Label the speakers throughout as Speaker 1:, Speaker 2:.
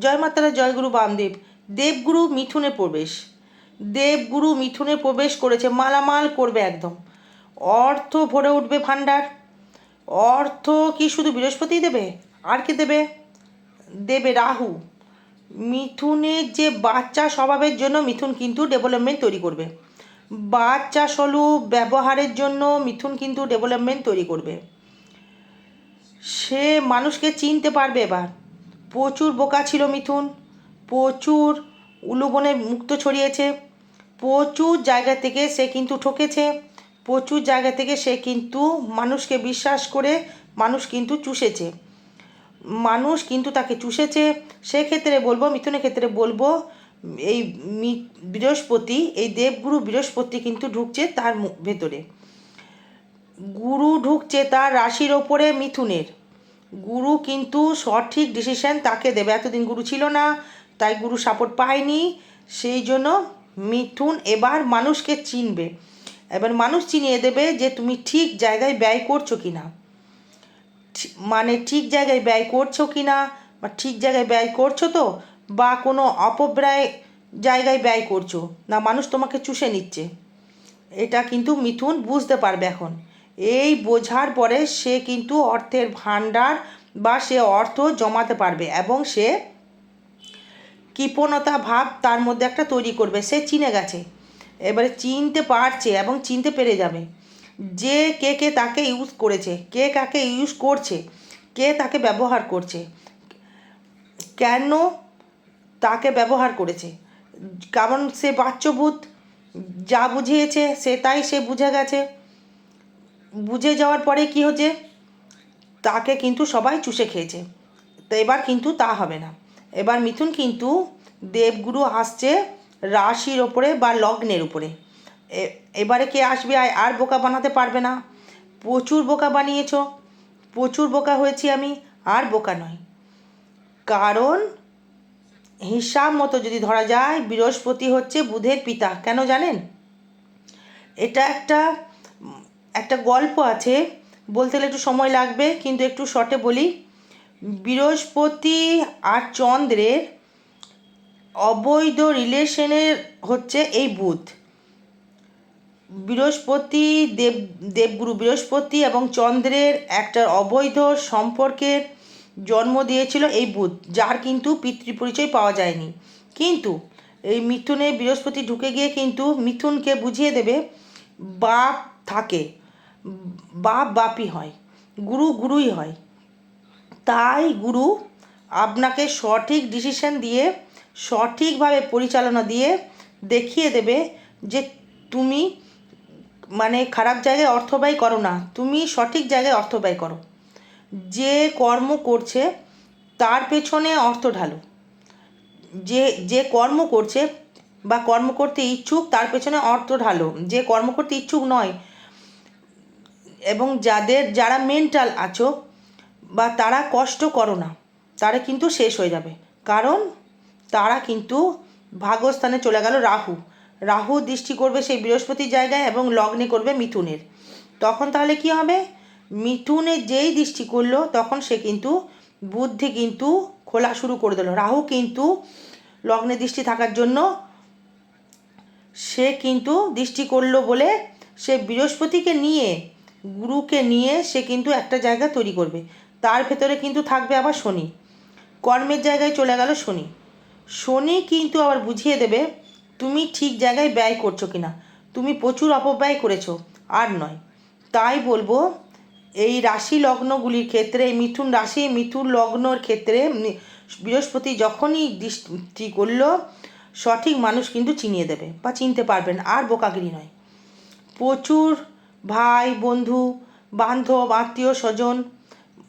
Speaker 1: জয় মাতারা জয়গুরু বামদেব, দেবগুরু মিথুনে প্রবেশ। দেবগুরু মিথুনে প্রবেশ করেছে, মালামাল করবে একদম। অর্থ ভরে উঠবে ভাণ্ডার। অর্থ কি শুধু বৃহস্পতি দেবে? আর কি দেবে? দেবে রাহু। মিথুনের যে বাচ্চা স্বভাবের জন্য মিথুন কিন্তু ডেভেলপমেন্ট তৈরি করবে। বাচ্চা স্বরূপ ব্যবহারের জন্য মিথুন কিন্তু ডেভেলপমেন্ট তৈরি করবে। সে মানুষকে চিনতে পারবে এবার। প্রচুর বোকা ছিল মিথুন। প্রচুর উলুবনে মুক্ত ছড়িয়েছে। প্রচুর জায়গা থেকে সে কিন্তু ঠকেছে। প্রচুর জায়গা থেকে সে কিন্তু মানুষকে বিশ্বাস করে মানুষ কিন্তু চুষেছে। মানুষ কিন্তু তাকে চুষেছে। সেক্ষেত্রে বলব, মিথুনের ক্ষেত্রে বলব, এই বৃহস্পতি, এই দেবগুরু বৃহস্পতি কিন্তু ঢুকছে তার ভেতরে। গুরু ঢুকছে তার রাশির ওপরে মিথুনের। গুরু কিন্তু সঠিক ডিসিশন তাকে দেবে। এতদিন গুরু ছিল না, তাই গুরু সাপোর্ট পায়নি। সেই জন্য মিথুন এবার মানুষকে চিনবে। এবার মানুষ চিনিয়ে দেবে যে তুমি ঠিক জায়গায় ব্যয় করছ কি না মানে ঠিক জায়গায় ব্যয় করছ কি না বা ঠিক জায়গায় ব্যয় করছ তো বা কোনো অপব্যয় জায়গায় ব্যয় করছ। না, মানুষ তোমাকে চুষে নিচ্ছে। এটা কিন্তু মিথুন বুঝতে পারবে এখন। এই বোঝার পরে সে কিন্তু অর্থের ভাণ্ডার বা সে অর্থ জমাতে পারবে এবং সে কৃপণতা ভাব তার মধ্যে একটা তৈরি করবে। সে চিনে গেছে। এবারে চিনতে পারছে এবং চিনতে পেরে যাবে যে কে কে তাকে ইউজ করেছে, কে কাকে ইউজ করছে, কে তাকে ব্যবহার করছে, কেন তাকে ব্যবহার করেছে। কারণ সে বাচ্চভূত যা বুঝিয়েছে সে তাই সে বুঝে গেছে। বুঝে যাওয়ার পরে কি হচ্ছে? তাকে কিন্তু সবাই চুষে খেয়েছে। তো এবার কিন্তু তা হবে না। এবার মিথুন কিন্তু দেবগুরু আসছে রাশির ওপরে বা লগ্নের উপরে। এবারে কে আসবে? আর- বোকা বানাতে পারবে না। প্রচুর বোকা বানিয়েছ। প্রচুর বোকা হয়েছি আমি। আর বোকা নয় কারণ হিসাব মতো যদি ধরা যায়, বৃহস্পতি হচ্ছে বুধের পিতা। কেন জানেন? এটা একটা একটা গল্প আছে, বলতে গেলে একটু সময় লাগবে, কিন্তু একটু শর্টে বলি। বৃহস্পতি আর চন্দ্রের অবৈধ রিলেশনের হচ্ছে এই বুধ। বৃহস্পতি দেব, দেবগুরু বৃহস্পতি এবং চন্দ্রের একটা অবৈধ সম্পর্কের জন্ম দিয়েছিল এই বুধ, যার কিন্তু পিতৃপরিচয় পাওয়া যায়নি। কিন্তু এই মিথুনে বৃহস্পতি ঢুকে গিয়ে কিন্তু মিথুনকে বুঝিয়ে দেবে, বাপ থাকে। বাপ বাপই হয়, গুরু গুরুই হয়। তাই গুরু আপনাকে সঠিক ডিসিশন দিয়ে, সঠিকভাবে পরিচালনা দিয়ে দেখিয়ে দেবে যে তুমি মানে খারাপ জায়গায় অর্থ ব্যয় করো না, তুমি সঠিক জায়গায় অর্থ ব্যয় করো। যে কর্ম করছে, তার পেছনে অর্থ ঢালো। যে যে কর্ম করছে বা কর্ম করতে ইচ্ছুক, তার পেছনে অর্থ ঢালো। যে কর্ম করতে ইচ্ছুক নয় এবং যাদের, যারা মেন্টাল আছো বা তারা কষ্ট করো না, তারা কিন্তু শেষ হয়ে যাবে। কারণ তারা কিন্তু ভাগ্যস্থানে চলে গেল রাহু। রাহু দৃষ্টি করবে সেই বৃহস্পতির জায়গায় এবং লগ্নে করবে মিথুনের। তখন তাহলে কি হবে? মিথুনের যেই দৃষ্টি করল, তখন সে কিন্তু বুদ্ধি কিন্তু খোলা শুরু করে দিল। রাহু কিন্তু লগ্নে দৃষ্টি থাকার জন্য সে কিন্তু দৃষ্টি করল বলে সে বৃহস্পতিকে নিয়ে গুরুকে নিয়ে সে কিন্তু একটা জায়গা তৈরি করবে। তার ভেতরে কিন্তু থাকবে আবার শনি। কর্মের জায়গায় চলে গেল শনি। শনি কিন্তু আবার বুঝিয়ে দেবে, তুমি ঠিক জায়গায় ব্যয় করছ কিনা। তুমি প্রচুর অপব্যয় করেছ, আর নয়। তাই বলব, এই রাশি লগ্নগুলির ক্ষেত্রে, এই মিথুন রাশি, মিথুন লগ্নর ক্ষেত্রে বৃহস্পতি যখনই দৃষ্টি করল, সঠিক মানুষ কিন্তু চিনিয়ে দেবে বা চিনতে পারবেন, আর বোকাগিরি নয়। প্রচুর ভাই, বন্ধু, বান্ধব, আত্মীয়, স্বজন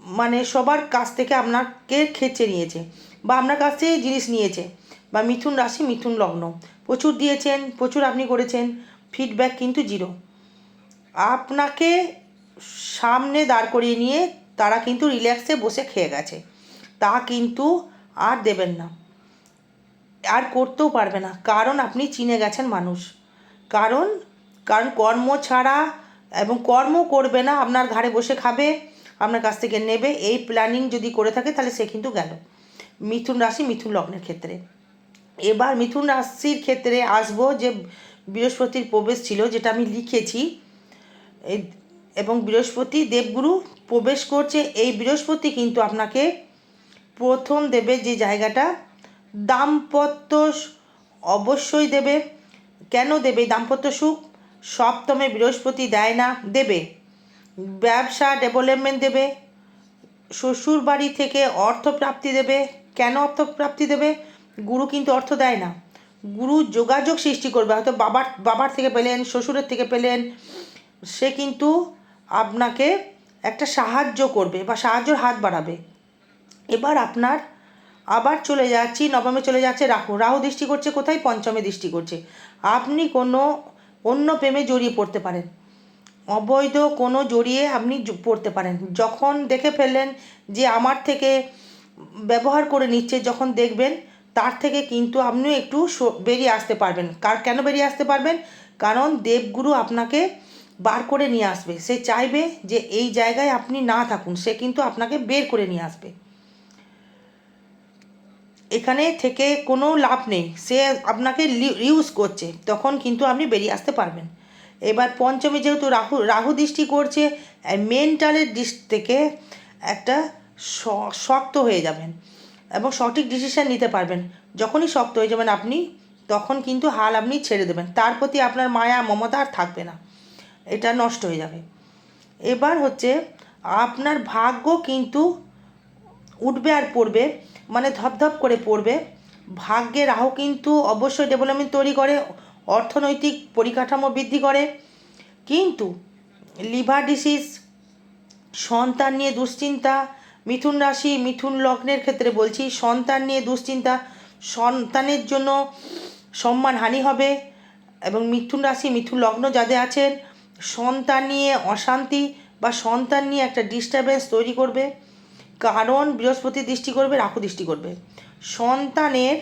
Speaker 1: মানে সবার কাছ থেকে আপনাকে খেচে নিয়েছে বা আপনার কাছ থেকে জিনিস নিয়েছে বা মিথুন রাশি, মিথুন লগ্ন। প্রচুর দিয়েছেন, প্রচুর আপনি করেছেন ফিডব্যাক কিন্তু জিরো আপনাকে সামনে দাঁড় করিয়ে নিয়ে তারা কিন্তু রিল্যাক্সে বসে খেয়ে গেছে। তা কিন্তু আর দেবেন না। আর করতেও পারবে না। কারণ আপনি চিনে গেছেন মানুষ। কারণ কারণ কর্ম ছাড়া এবং কর্ম করবে না, আপনার ঘাড়ে বসে খাবে, আপনার কাছ থেকে নেবে, এই প্ল্যানিং যদি করে থাকে তাহলে সে কিন্তু গেল। মিথুন রাশি, মিথুন লগ্নের ক্ষেত্রে। এবার মিথুন রাশির ক্ষেত্রে আসব যে বৃহস্পতির প্রবেশ ছিল, যেটা আমি লিখেছি এবং বৃহস্পতি দেবগুরু প্রবেশ করছে, এই বৃহস্পতি কিন্তু আপনাকে প্রথম দেবে যে জায়গাটা দাম্পত্য অবশ্যই দেবে। কেন দেবে? দাম্পত্য সুখ। সপ্তমে বৃহস্পতি দেয় না, দেবে। ব্যবসা ডেভেলপমেন্ট দেবে। শ্বশুর বাড়ি থেকে অর্থ প্রাপ্তি দেবে। কেন অর্থ প্রাপ্তি দেবে? গুরু কিন্তু অর্থ দেয় না। গুরু যোগাযোগ সৃষ্টি করবে। হয়তো বাবার বাবার থেকে পেলেন, শ্বশুরের থেকে পেলেন। সে কিন্তু আপনাকে একটা সাহায্য করবে বা সাহায্যর হাত বাড়াবে। এবার আপনার আবার চলে যাচ্ছি, নবমে চলে যাচ্ছে রাহু। রাহু দৃষ্টি করছে কোথায়? পঞ্চমে দৃষ্টি করছে। আপনি কোনো অন্য প্রেমে জড়িয়ে পড়তে পারেন। অবৈধ কোনো জড়িয়ে আপনি পড়তে পারেন। যখন দেখে ফেললেন যে আমার থেকে ব্যবহার করে নিচ্ছে, যখন দেখবেন তার থেকে কিন্তু আপনিও একটু বেরিয়ে আসতে পারবেন। কার, কেন বেরিয়ে আসতে পারবেন? কারণ দেবগুরু আপনাকে বার করে নিয়ে আসবে। সে চাইবে যে এই জায়গায় আপনি না থাকুন। সে কিন্তু আপনাকে বের করে নিয়ে আসবে। এখানে থেকে কোনো লাভ নেই। সে আপনাকে ইউজ করছে। তখন কিন্তু আপনি বেরিয়ে আসতে পারবেন। এবার পঞ্চমে যেহেতু রাহু রাহু দৃষ্টি করছে মেন্টালের দিক থেকে একটা শক্ত হয়ে যাবেন এবং সঠিক ডিসিশান নিতে পারবেন। যখনই শক্ত হয়ে যাবেন আপনি, তখন কিন্তু হাল আপনি ছেড়ে দেবেন। তার প্রতি আপনার মায়া, মমতা আর থাকবে না। এটা নষ্ট হয়ে যাবে। এবার হচ্ছে, আপনার ভাগ্য কিন্তু উঠবে আর পড়বে মানে ধপধপ করে পড়বে। ভাগ্যে রাহু কিন্তু অবশ্যই ডেভেলপমেন্ট তৈরি করে, অর্থনৈতিক পরিকাঠামো বৃদ্ধি করে। কিন্তু লিভার ডিসিজ সন্তান নিয়ে দুশ্চিন্তা, মিথুন রাশি, মিথুন লগ্নের ক্ষেত্রে বলছি, সন্তান নিয়ে দুশ্চিন্তা, সন্তানের জন্য সম্মানহানি হবে এবং মিথুন রাশি, মিথুন লগ্ন যাদের আছেন, সন্তান নিয়ে অশান্তি বা সন্তান নিয়ে একটা ডিস্টারবেন্স তৈরি করবে। কারণ বৃহস্পতি দৃষ্টি করবে রাহু দৃষ্টি করবে। সন্তানের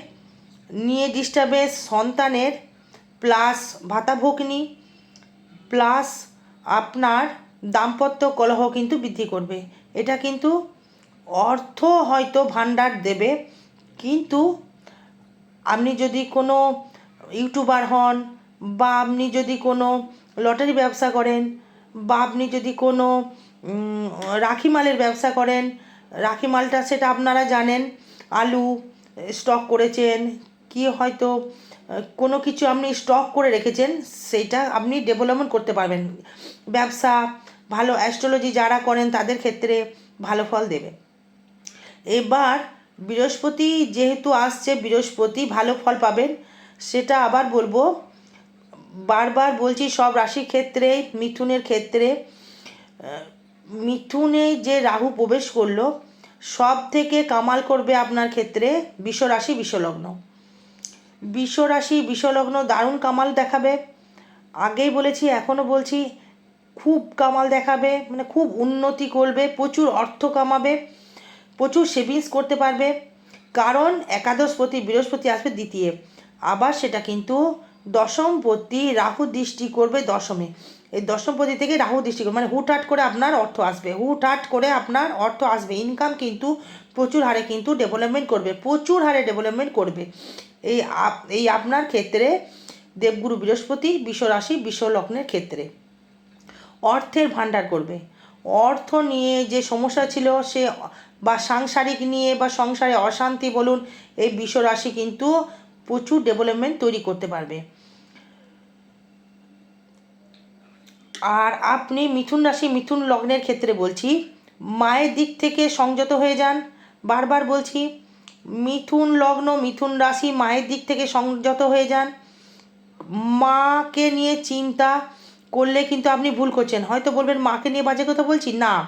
Speaker 1: নিয়ে ডিস্টারবেন্স সন্তানের প্লাস ভাতাভগ্নি প্লাস আপনার দাম্পত্য কলহ কিন্তু বৃদ্ধি করবে। এটা কিন্তু অর্থ হয়তো ভাণ্ডার দেবে কিন্তু আপনি যদি কোনো ইউটিউবার হন বা আপনি যদি কোনো লটারি ব্যবসা করেন বা আপনি যদি কোনো উম, রাখি মালের ব্যবসা করেন রাখি মালটা সেটা আপনারা জানেন, আলু স্টক করেছেন, কি হয়তো কোনো কিছু আপনি স্টক করে রেখেছেন সেইটা আপনি ডেভেলপমেন্ট করতে পারবেন। ব্যবসা, ভালো অ্যাস্ট্রোলজি যারা করেন, তাদের ক্ষেত্রে ভালো ফল দেবে। এবার, বৃহস্পতি যেহেতু আসছে, বৃহস্পতি ভালো ফল পাবেন। সেটা আবার বলব, বারবার বলছি সব রাশির ক্ষেত্রে, মিথুনের ক্ষেত্রে মিথুনে যে রাহু প্রবেশ করল, সব থেকে কামাল করবে আপনার ক্ষেত্রে বিশ্বরাশি, বিশ্বলগ্ন। বিশ্বরাশি, বিশ্বলগ্ন দারুণ কামাল দেখাবে। আগেই বলেছি, এখনও বলছি, খুব কামাল দেখাবে মানে খুব উন্নতি করবে, প্রচুর অর্থ কামাবে, প্রচুর সেভিংস করতে পারবে। কারণ একাদশপতি, বৃহস্পতি আসবে দ্বিতীয়। আবার সেটা কিন্তু দশমপতি রাহু দৃষ্টি করবে দশমে। এই দশমপতি থেকে রাহু দৃষ্টি করবে মানে হুটহাট করে আপনার অর্থ আসবে। হুটহাট করে আপনার অর্থ আসবে। ইনকাম কিন্তু প্রচুর হারে কিন্তু ডেভেলপমেন্ট করবে। প্রচুর হারে ডেভেলপমেন্ট করবে। এই এই আপনার ক্ষেত্রে দেবগুরু বৃহস্পতি, বিশ্বরাশি, বিশ্বলগ্নের ক্ষেত্রে অর্থের ভাণ্ডার করবে। অর্থ নিয়ে যে সমস্যা ছিল, সে বা সাংসারিক নিয়ে বা সংসারে অশান্তি বলুন, এই বিশ্বরাশি কিন্তু প্রচুর ডেভেলপমেন্ট তৈরি করতে পারবে। আর আপনি মিথুন রাশি, মিথুন লগ্নের ক্ষেত্রে বলছি, মায়ের দিক থেকে সংযত হয়ে যান। বারবার বলছি, মিথুন লগ্ন, মিথুন রাশি মায়ের দিক থেকে সংযত হয়ে যান। মাকে নিয়ে চিন্তা করলে কিন্তু আপনি ভুল করছেন। হয়তো বলবেন, মাকে নিয়ে বাজে কথা বলছি? না,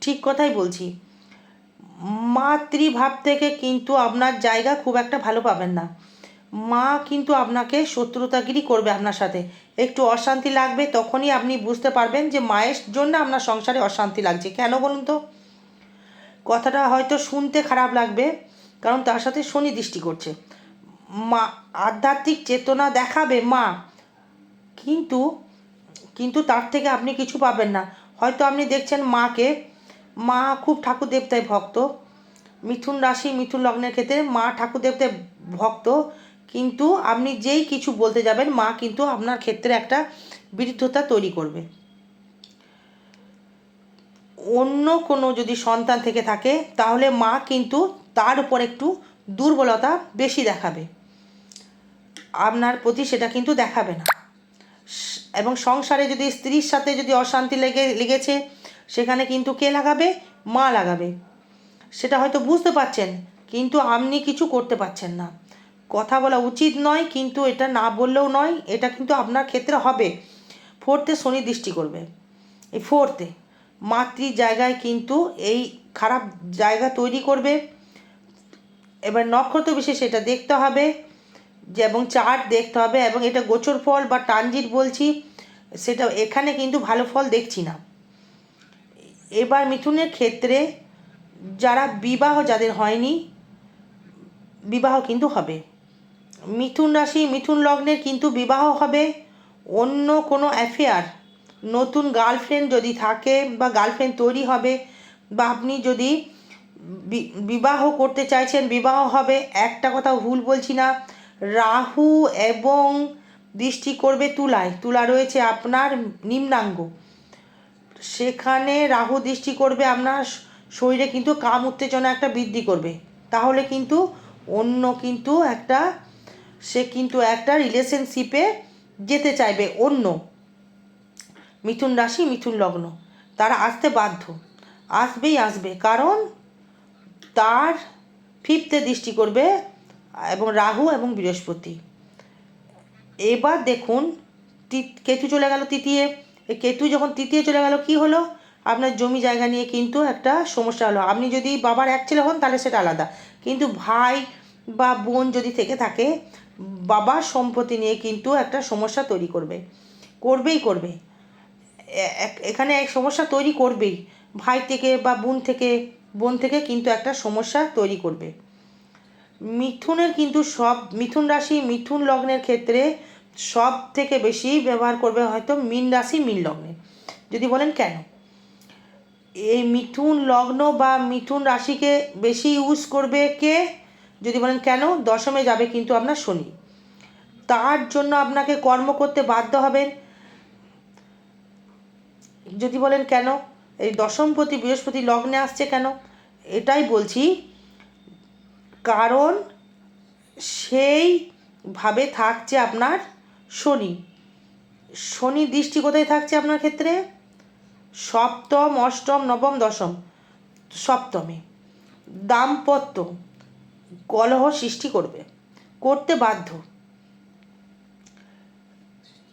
Speaker 1: ঠিক কথাই বলছি। মাতৃভাব থেকে কিন্তু আপনার জায়গা খুব একটা ভালো পাবেন না। মা কিন্তু আপনাকে শত্রুতাগিরি করবে আপনার সাথে। একটু অশান্তি লাগবে তখনই আপনি বুঝতে পারবেন যে মায়ের জন্য আপনার সংসারে অশান্তি লাগছে। কেন বলুন তো? কথাটা হয়তো শুনতে খারাপ লাগবে, কারণ তার সাথে শনি দৃষ্টি করছে। মা, আধ্যাত্মিক চেতনা দেখাবে মা। কিন্তু কিন্তু তার থেকে আপনি কিছু পাবেন না। হয়তো আপনি দেখছেন মাকে, মা খুব ঠাকুর দেবতায় ভক্ত। মিথুন রাশি, মিথুন লগ্নের ক্ষেত্রে মা ঠাকুর দেবতে ভক্ত। কিন্তু আপনি যেই কিছু বলতে যাবেন, মা কিন্তু আপনার ক্ষেত্রে একটা বিরুদ্ধতা তৈরি করবে। অন্য কোনো যদি সন্তান থেকে থাকে, তাহলে মা কিন্তু তার উপর একটু দুর্বলতা বেশি দেখাবে। আপনার প্রতি সেটা কিন্তু দেখাবে না। এবং সংসারে যদি স্ত্রীর সাথে যদি অশান্তি লেগে, লেগেছে, সেখানে কিন্তু কে লাগাবে? মা লাগাবে। সেটা হয়তো বুঝতে পারছেন, কিন্তু আপনি কিছু করতে পারছেন না। কথা বলা উচিত নয়, কিন্তু এটা না বললেও নয়, এটা কিন্তু আপনার ক্ষেত্রে হবে। ফোর্থে শনি দৃষ্টি করবে। এই ফোর্থে, মাতৃ জায়গায় কিন্তু এই খারাপ জায়গা তৈরি করবে। এবার নক্ষত্র বিশেষ এটা দেখতে হবে, যে এবং চার্ট দেখতে হবে, এবং এটা গোচর ফল বা ট্রানজিট বলছি, সেটা এখানে কিন্তু ভালো ফল দেখছি না। এবার মিথুনের ক্ষেত্রে যারা বিবাহ যাদের হয়নি, বিবাহ কিন্তু হবে। মিথুন রাশি, মিথুন লগ্নের কিন্তু বিবাহ হবে। অন্য কোনো অ্যাফেয়ার নতুন গার্লফ্রেন্ড যদি থাকে বা গার্লফ্রেন্ড তৈরি হবে বা আপনি যদি বিবাহ করতে চাইছেন, বিবাহ হবে, একটা কথা ভুল বলছি না। রাহু এবং দৃষ্টি করবে তুলায়, তুলা রয়েছে আপনার নিম্নাঙ্গ। সেখানে রাহু দৃষ্টি করবে আপনার শরীরে কিন্তু কাম উত্তেজনা একটা বৃদ্ধি করবে। তাহলে কিন্তু অন্য কিন্তু একটা সে কিন্তু একটা রিলেশনশিপে যেতে চাইবে অন্য। মিথুন রাশি, মিথুন লগ্ন। তারা আসতে বাধ্য। আসবেই আসবে। কারণ তার ফিফতে দৃষ্টি করবে এবং রাহু এবং বৃহস্পতি। এবার দেখুন কেতু চলে গেল তৃতীয়। কেতু যখন তৃতীয় চলে গেল, কি হলো? আপনার জমি জায়গা নিয়ে কিন্তু একটা সমস্যা হলো। আপনি যদি বাবার এক ছেলে হন, তাহলে সেটা আলাদা। কিন্তু ভাই বা বোন যদি থেকে থাকে বাবার সম্পত্তি নিয়ে কিন্তু একটা সমস্যা তৈরি করবে। করবেই করবে। এখানে এক সমস্যা তৈরি করবেই। ভাই থেকে বা বোন থেকে বোন থেকে কিন্তু একটা সমস্যা তৈরি করবে। মিথুনের কিন্তু সব, মিথুন রাশি, মিথুন লগ্নের ক্ষেত্রে সব থেকে বেশি ব্যবহার করবে হয়তো মীন রাশি, মীন লগ্নে। যদি বলেন কেন? এই মিথুন লগ্ন বা মিথুন রাশিকে বেশি ইউজ করবে কে? যদি বলেন, কেন? দশমে যাবে কিন্তু আপনার শনি। তার জন্য আপনাকে কর্ম করতে বাধ্য হবেন। যদি বলেন, কেন? এই দশমপতি বৃহস্পতি লগ্নে আসছে কেন? এটাই বলছি, কারণ সেইভাবে থাকছে আপনার শনি। শনি দৃষ্টি কোথায় থাকছে আপনার ক্ষেত্রে? সপ্তম, অষ্টম, নবম, দশম, সপ্তমে। দাম্পত্য। কলহ সৃষ্টি করবে, করতে বাধ্য।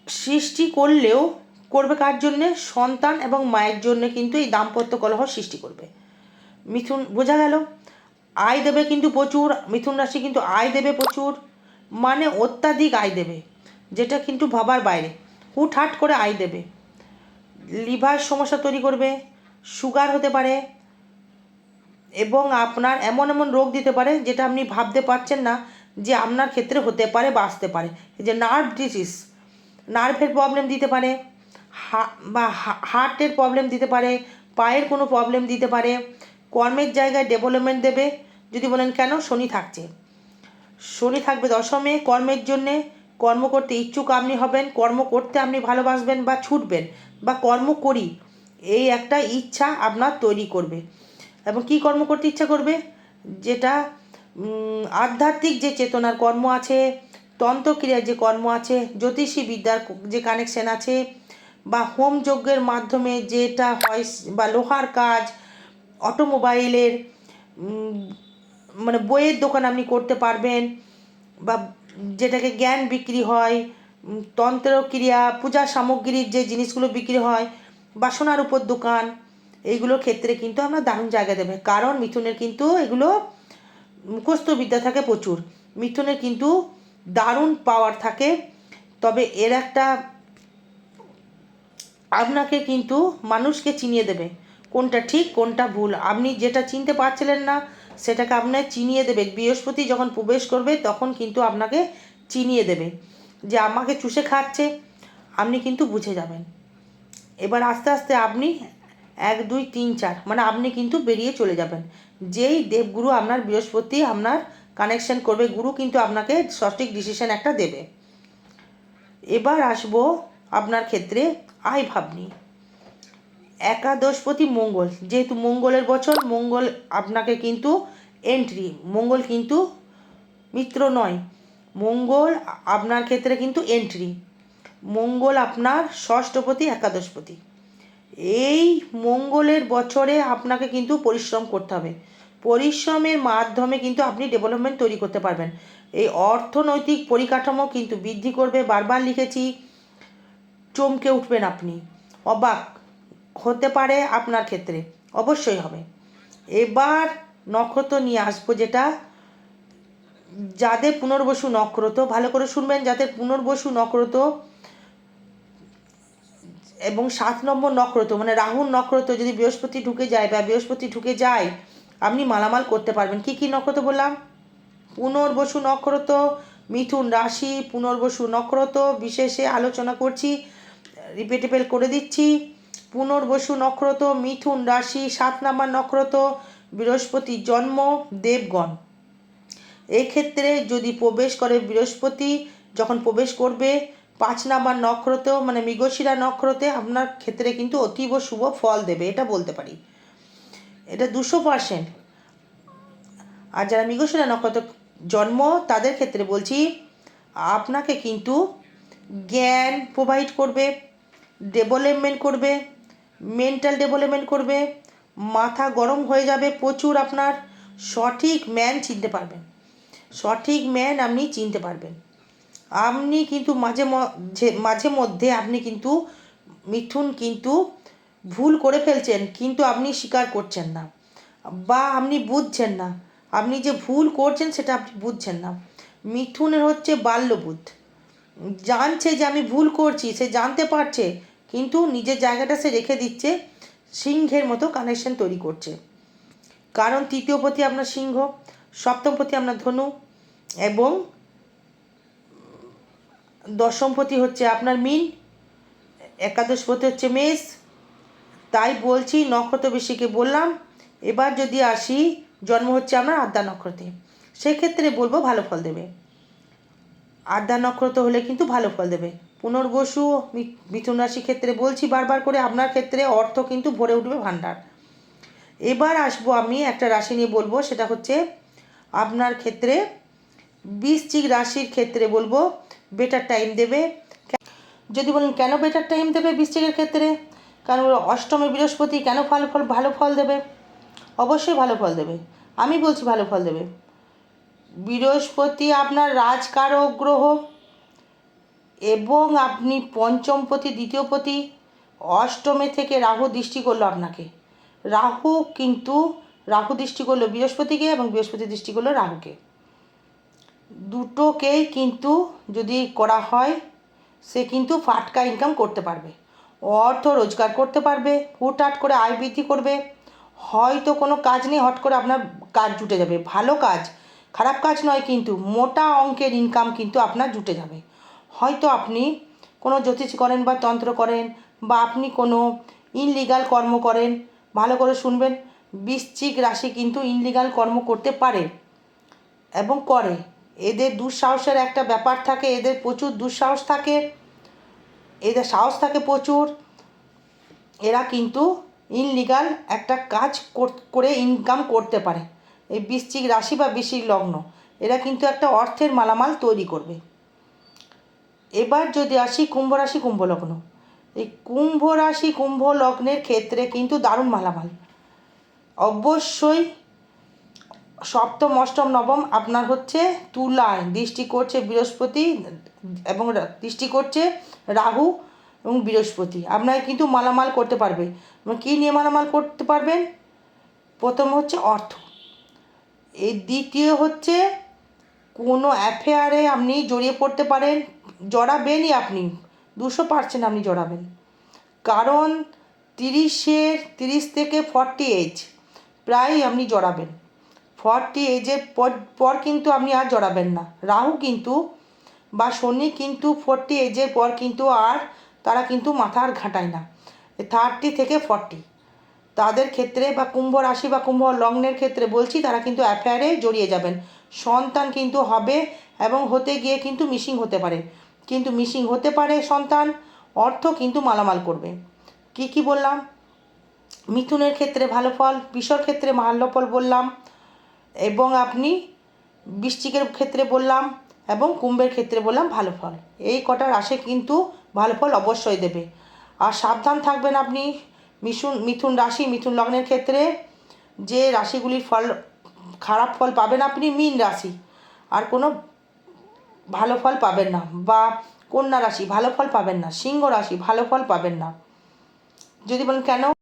Speaker 1: সৃষ্টি করলেও করবে কার জন্যে? সন্তান এবং মায়ের জন্য কিন্তু এই দাম্পত্য কলহ সৃষ্টি করবে। মিথুন, বোঝা গেল? আয় দেবে কিন্তু প্রচুর, মিথুন রাশি কিন্তু আয় দেবে প্রচুর মানে অত্যাধিক আয় দেবে, যেটা কিন্তু ভাবার বাইরে। হুটহাট করে আয় দেবে। লিভার সমস্যা তৈরি করবে, সুগার হতে পারে এবং আপনার এমন এমন রোগ দিতে পারে যেটা আপনি ভাবতে পারছেন না যে আপনার ক্ষেত্রে হতে পারে বা আসতে পারে। যে নার্ভ ডিজিজ নার্ভের প্রবলেম দিতে পারে, হা- বা হার্টের প্রবলেম দিতে পারে, পায়ের কোনো প্রবলেম দিতে পারে, কর্মের জায়গায় ডেভেলপমেন্ট দেবে, যদি বলেন কেন? শনি থাকছে। শনি থাকবে দশমে, কর্মের জন্যে কর্ম করতে ইচ্ছুক আপনি হবেন, কর্ম করতে আপনি ভালোবাসবেন বা ছুটবেন, বা কর্ম করি, এই একটা ইচ্ছা আপনার তৈরি করবে। এবং কি কর্ম করতে ইচ্ছা করবে? যেটা আধ্যাত্মিক যে চেতনার কর্ম আছে, তন্ত্রক্রিয়ার যে কর্ম আছে, জ্যোতিষী বিদ্যার যে কানেকশন আছে, বা হোম যজ্ঞের মাধ্যমে যেটা হয়, বা লোহার কাজ, অটোমোবাইলের মানে বইয়ের দোকান আপনি করতে পারবেন, বা যেটাকে জ্ঞান বিক্রি হয় তন্ত্রক্রিয়া, পূজা সামগ্রীর যে জিনিসগুলো বিক্রি হয় বাসনার উপর দোকান এইগুলোর ক্ষেত্রে কিন্তু আমরা দারুণ জায়গা দেবে। কারণ মিথুনের কিন্তু এগুলো মুখস্থ বিদ্যা থাকে প্রচুর। মিথুনের কিন্তু দারুণ পাওয়ার থাকে। তবে এর একটা আপনাকে কিন্তু মানুষকে চিনিয়ে দেবে কোনটা ঠিক, কোনটা ভুল। আপনি যেটা চিনতে পারছিলেন না, সেটাকে আপনার চিনিয়ে দেবে। বৃহস্পতি যখন প্রবেশ করবে, তখন কিন্তু আপনাকে চিনিয়ে দেবে যে আমাকে চুষে খাচ্ছে। আপনি কিন্তু বুঝে যাবেন। এবার আস্তে আস্তে আপনি এক, দুই, তিন, চার। মানে আপনি কিন্তু বেরিয়ে চলে যাবেন। যেই দেবগুরু আপনার বৃহস্পতি আপনার কানেকশন করবে, গুরু কিন্তু আপনাকে সঠিক ডিসিশন একটা দেবে। এবার আসব আপনার ক্ষেত্রে আয় ভাবনি একাদশপতি মঙ্গল। যেহেতু মঙ্গলের বছর, মঙ্গল আপনাকে কিন্তু এন্ট্রি মঙ্গল কিন্তু মিত্র নয়। মঙ্গল আপনার ক্ষেত্রে কিন্তু এন্ট্রি মঙ্গল আপনার ষষ্ঠপতি, একাদশপতি। এই মঙ্গলের বছরে আপনাকে কিন্তু পরিশ্রম করতে হবে। পরিশ্রমের মাধ্যমে কিন্তু আপনি ডেভেলপমেন্ট তৈরি করতে পারবেন। এই অর্থনৈতিক পরিকাঠামো কিন্তু বৃদ্ধি করবে। বারবার লিখেছি, চমকে উঠবেন আপনি। অবাক হতে পারে আপনার ক্ষেত্রে। অবশ্যই হবে। এবার নক্ষত্র নিয়ে আসব যেটা, যাদের পুনর্বসু নক্ষত্র, ভালো করে শুনবেন, যাদের পুনর্বসু নক্ষত্র এবং সাত নম্বর নক্ষত্র মানে রাহুর নক্ষত্র যদি বৃহস্পতি ঢুকে যায় বা বৃহস্পতি ঢুকে যায়, আপনি মালামাল করতে পারবেন। কি কি নক্ষত্র বললাম? পুনর্বসু নক্ষত্র, মিথুন রাশি, পুনর্বসু নক্ষত্র, বিশেষে আলোচনা করছি রিপিটেবল করে দিচ্ছি। পুনর্বসু নক্ষত্র, মিথুন রাশি, সাত নম্বর নক্ষত্র, বৃহস্পতি জন্ম, দেবগণ। এক্ষেত্রে যদি প্রবেশ করে বৃহস্পতি, যখন প্রবেশ করবে পাঁচ নাম্বার নক্ষত্র মানে মৃগশিরা নক্ষত্রে আপনার ক্ষেত্রে কিন্তু অতীব শুভ ফল দেবে, এটা বলতে পারি। এটা দুশো পার্সেন্ট আর যারা মৃগশিরা নক্ষত্র জন্ম, তাদের ক্ষেত্রে বলছি, আপনাকে কিন্তু জ্ঞান প্রোভাইড করবে ডেভেলপমেন্ট করবে মেন্টাল ডেভেলপমেন্ট করবে, মাথা গরম হয়ে যাবে প্রচুর আপনার, সঠিক ম্যান চিনতে পারবেন। সঠিক ম্যান আপনি চিনতে পারবেন। আপনি কিন্তু মাঝে মাঝে মধ্যে আপনি কিন্তু মিথুন কিন্তু ভুল করে ফেলছেন, কিন্তু আপনি স্বীকার করছেন না বা আপনি বুঝছেন না। আপনি যে ভুল করছেন সেটা আপনি বুঝছেন না। মিথুনের হচ্ছে বাল্যবুধ। জানছে যে আমি ভুল করছি, সে জানতে পারছে, কিন্তু নিজের জায়গাটা সে রেখে দিচ্ছে, সিংহের মতো কানেকশন তৈরি করছে। কারণ তৃতীয় পতি আপনার সিংহ, সপ্তম পতি আপনার ধনু এবং দশমপতি হচ্ছে আপনার মিন একাদশপতি হচ্ছে মেষ। তাই বলছি নক্ষত্র বেশিকে বললাম। এবার যদি আসি, জন্ম হচ্ছে আপনার আদ্যা নক্ষত্রে। সেক্ষেত্রে বলব ভালো ফল দেবে। আদ্যা নক্ষত্র হলে কিন্তু ভালো ফল দেবে। পুনর্বসু মিথুন রাশি ক্ষেত্রে বলছি বারবার করে, আপনার ক্ষেত্রে অর্থ কিন্তু ভরে উঠবে ভাণ্ডার। এবার আসব আমি একটা রাশি নিয়ে বলব, সেটা হচ্ছে আপনার ক্ষেত্রে বৃশ্চিক রাশির ক্ষেত্রে বলব বেটার টাইম দেবে। যদি বলেন কেন বেটার টাইম দেবে বৃশ্চিকের ক্ষেত্রে? কারণ অষ্টমে বৃহস্পতি কেন ফল ফল, ভালো ফল দেবে? অবশ্যই ভালো ফল দেবে। আমি বলছি ভালো ফল দেবে। বৃহস্পতি আপনার রাজকারক গ্রহ এবং আপনি পঞ্চমপতি দ্বিতীয়পতি অষ্টমে থেকে রাহু দৃষ্টি করল আপনাকে। রাহু কিন্তু রাহু দৃষ্টি করল বৃহস্পতিকে এবং বৃহস্পতি দৃষ্টি করল রাহুকে। দুটোকেই কিন্তু যদি করা হয়, সে কিন্তু ফাটকা ইনকাম করতে পারবে। অর্থ রোজগার করতে পারবে, হুটহাট করে আয় বৃদ্ধি করবে। হয়তো কোনো কাজ নেই, হট করে আপনার কাজ জুটে যাবে। ভালো কাজ, খারাপ কাজ নয় কিন্তু মোটা অঙ্কের ইনকাম কিন্তু আপনার জুটে যাবে। হয়তো আপনি কোনো জ্যোতিষ করেন বা তন্ত্র করেন বা আপনি কোনো ইনলিগাল কর্ম করেন, ভালো করে শুনবেন। বৃশ্চিক রাশি কিন্তু ইনলিগাল কর্ম করতে পারে এবং করে। এদের দুঃসাহসের একটা ব্যাপার থাকে, এদের প্রচুর দুঃসাহস থাকে, এদের সাহস থাকে প্রচুর। এরা কিন্তু ইনলিগাল একটা কাজ করে ইনকাম করতে পারে। এই বৃশ্চিক রাশি বা বৃশ্চিক লগ্ন, এরা কিন্তু একটা অর্থের মালামাল তৈরি করবে। এবার যদি আসি কুম্ভ রাশি, কুম্ভ লগ্ন, এই কুম্ভ রাশি, কুম্ভ লগ্নের ক্ষেত্রে কিন্তু দারুণ মালামাল। অবশ্যই সপ্তম, অষ্টম, নবম আপনার হচ্ছে তুলায় দৃষ্টি করছে বৃহস্পতি এবং দৃষ্টি করছে রাহু এবং বৃহস্পতি। আপনারা কিন্তু মালামাল করতে পারবে। কী নিয়ে মালামাল করতে পারবেন? প্রথম হচ্ছে অর্থ। এই দ্বিতীয় হচ্ছে কোনো অ্যাফেয়ারে আপনি জড়িয়ে পড়তে পারেন। জড়াবেনই আপনি। দুশো পার্সেন্ট আপনি জড়াবেন। কারণ তিরিশের, তিরিশ থেকে ফর্টি এজ প্রায় আপনি জড়াবেন। ফর্টি এজের পর পর কিন্তু আপনি আর জড়াবেন না। রাহু কিন্তু বা শনি কিন্তু ফোরটি এজের পর কিন্তু আর তারা কিন্তু মাথা আর ঘাঁটায় না। থার্টি থেকে ফর্টি। তাদের ক্ষেত্রে বা কুম্ভ রাশি বা কুম্ভ লগ্নের ক্ষেত্রে বলছি, তারা কিন্তু অ্যাফেয়ারে জড়িয়ে যাবেন। সন্তান কিন্তু হবে এবং হতে গিয়ে কিন্তু মিসিং হতে পারে। কিন্তু মিসিং হতে পারে সন্তান, অর্থ কিন্তু মালামাল করবে। কি কি বললাম? মিথুনের ক্ষেত্রে ভালো ফল বিষর ক্ষেত্রে ভালো ফল বললাম। এবং আপনি বৃশ্চিকের ক্ষেত্রে বললাম এবং কুম্ভের ক্ষেত্রে বললাম ভালো ফল। এই কটা রাশি কিন্তু ভালো ফল অবশ্যই দেবে। আর সাবধান থাকবেন আপনি মিথুন মিথুন রাশি, মিথুন লগ্নের ক্ষেত্রে যে রাশিগুলির ফল, খারাপ ফল পাবেন আপনি মীন রাশি। আর কোনো ভালো ফল পাবেন না বা কন্যা রাশি ভালো ফল পাবেন না, সিংহ রাশি ভালো ফল পাবেন না। যদি বলেন কেন?